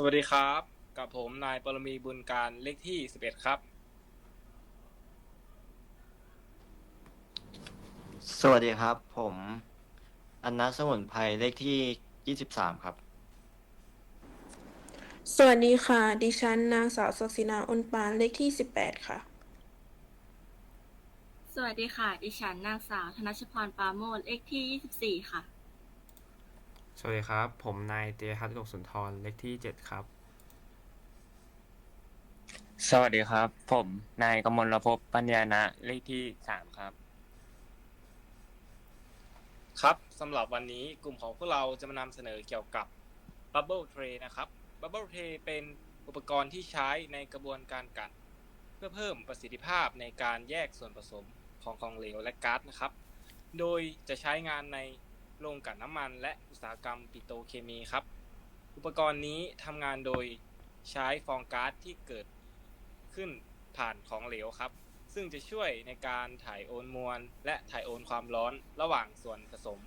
สวัสดีครับ กับผมนายปรมีบุญการเลขที่11ครับ สวัสดีครับ ผมอันนัสมุนไพรเลขที่23ครับ สวัสดีค่ะ ดิฉันนางสาวศักษินาอ้นปานเลขที่18ค่ะ สวัสดีค่ะ ดิฉันนางสาวธนชพรปราโมดเลขที่ 24 ค่ะ สวัสดีครับ ผมนายเตียทัศน์กสุนทร เลขที่7ครับ สวัสดีครับ ผมนายกมลภพปัญญานะเลขที่สามครับ ครับสำหรับวันนี้กลุ่มของพวกเราจะมานำเสนอเกี่ยวกับ Bubble Tray นะครับ Bubble Tray เป็นอุปกรณ์ที่ใช้ในกระบวนการกัด เพื่อเพิ่มประสิทธิภาพในการแยกส่วนผสมของของเหลวและก๊าซนะครับ โดยจะใช้งานใน โรงกลั่นน้ำมันและอุตสาหกรรมปิโตรเคมีครับ อุปกรณ์นี้ทำงานโดยใช้ฟองก๊าซที่เกิดขึ้นผ่านของเหลวครับ ซึ่งจะช่วยในการถ่ายโอนมวล และถ่ายโอนความร้อนระหว่างส่วนผสม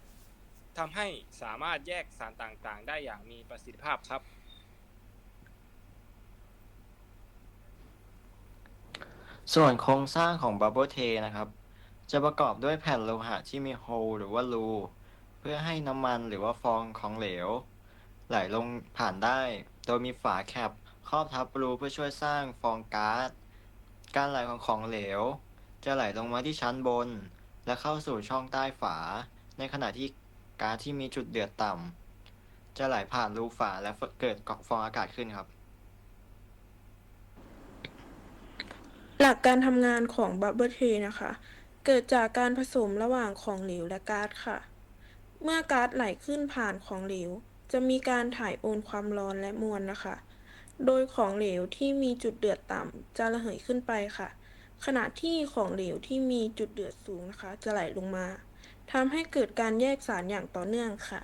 ทำให้สามารถแยกสารต่างๆ ได้อย่างมีประสิทธิภาพครับ ส่วนโครงสร้างของ Bubble Tray นะครับ จะประกอบด้วยแผ่นโลหะที่มีโฮลหรือว่ารู เพื่อให้น้ำมันหรือว่าฟองของเหลว ไหลลงผ่านได้ โดยมีฝาแคปครอบทับรูเพื่อช่วยสร้างฟองก๊าซการไหลของของเหลว จะไหลลงมาที่ชั้นบน และเข้าสู่ช่องใต้ฝา ในขณะที่ก๊าซที่มีจุดเดือดต่ำจะไหลผ่านรูฝาและเกิดกฟองอากาศขึ้นครับ หลักการทำงานของ Bubble Tray นะคะ เกิดจากการผสมระหว่างของเหลวและก๊าซค่ะ เมื่อก๊าซไหลขึ้นผ่านของเหลว จะมีการถ่ายโอนความร้อนและมวลนะคะ โดยของเหลวที่มีจุดเดือดต่ำจะระเหยขึ้นไปค่ะ ขณะที่ของเหลวที่มีจุดเดือดสูงนะคะ จะไหลลงมาทำให้เกิดการแยกสารอย่างต่อเนื่องค่ะ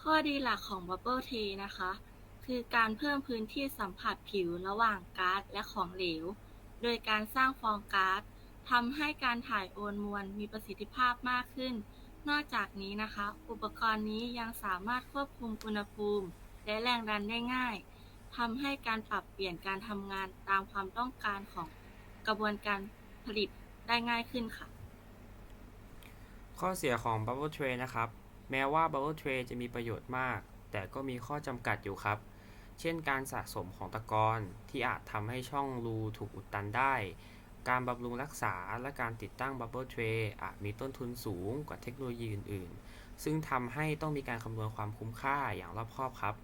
ข้อดีหลักของ Bubble Tea นะคะ คือการเพิ่มพื้นที่สัมผัสผิวระหว่างก๊าซและของเหลว โดยการสร้างฟองก๊าซ ทำให้การถ่ายโอนมวลมีประสิทธิภาพมากขึ้น นอกจากนี้นะคะ อุปกรณ์นี้ยังสามารถควบคุมอุณหภูมิ และแรงดันได้ง่ายทำให้การปรับเปลี่ยนการทำงานตามความต้องการของกระบวนการผลิตได้ง่ายขึ้นค่ะ ข้อเสียของ Bubble Tray นะครับ แม้ว่า Bubble Tray จะมีประโยชน์มาก แต่ก็มีข้อจำกัดอยู่ครับ เช่นการสะสมของตะกอนที่อาจทำให้ช่องรูถูกอุดตันได้ การบำรุงรักษาและการติดตั้ง Bubble Tray อาจมีต้นทุนสูงกว่าเทคโนโลยีอื่น ๆ ซึ่งทำให้ต้องมีการคำนวณความคุ้มค่าอย่างรอบคอบครับ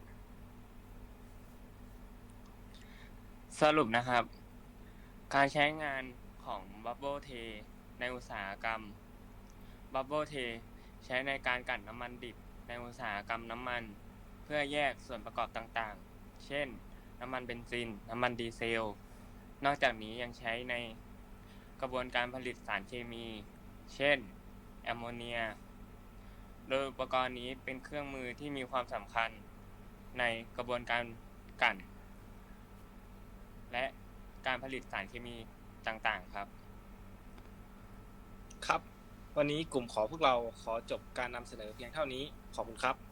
สรุปนะครับ การใช้งานของ Bubble Tea ในอุตสาหกรรม Bubble Tea ใช้ในการกลั่นน้ำมันดิบในอุตสาหกรรมน้ำมัน เพื่อแยกส่วนประกอบต่างๆ เช่น น้ำมันเบนซิน น้ำมันดีเซล นอกจากนี้ยังใช้ใน กระบวนการผลิตสารเคมี เช่น แอมโมเนีย โดยอุปกรณ์นี้เป็นเครื่องมือที่มีความสำคัญในกระบวนการกลั่น และการผลิตสารเคมีต่างๆครับ ครับ วันนี้กลุ่มขอพวกเราขอจบการนำเสนอเพียงเท่านี้ ขอบคุณครับ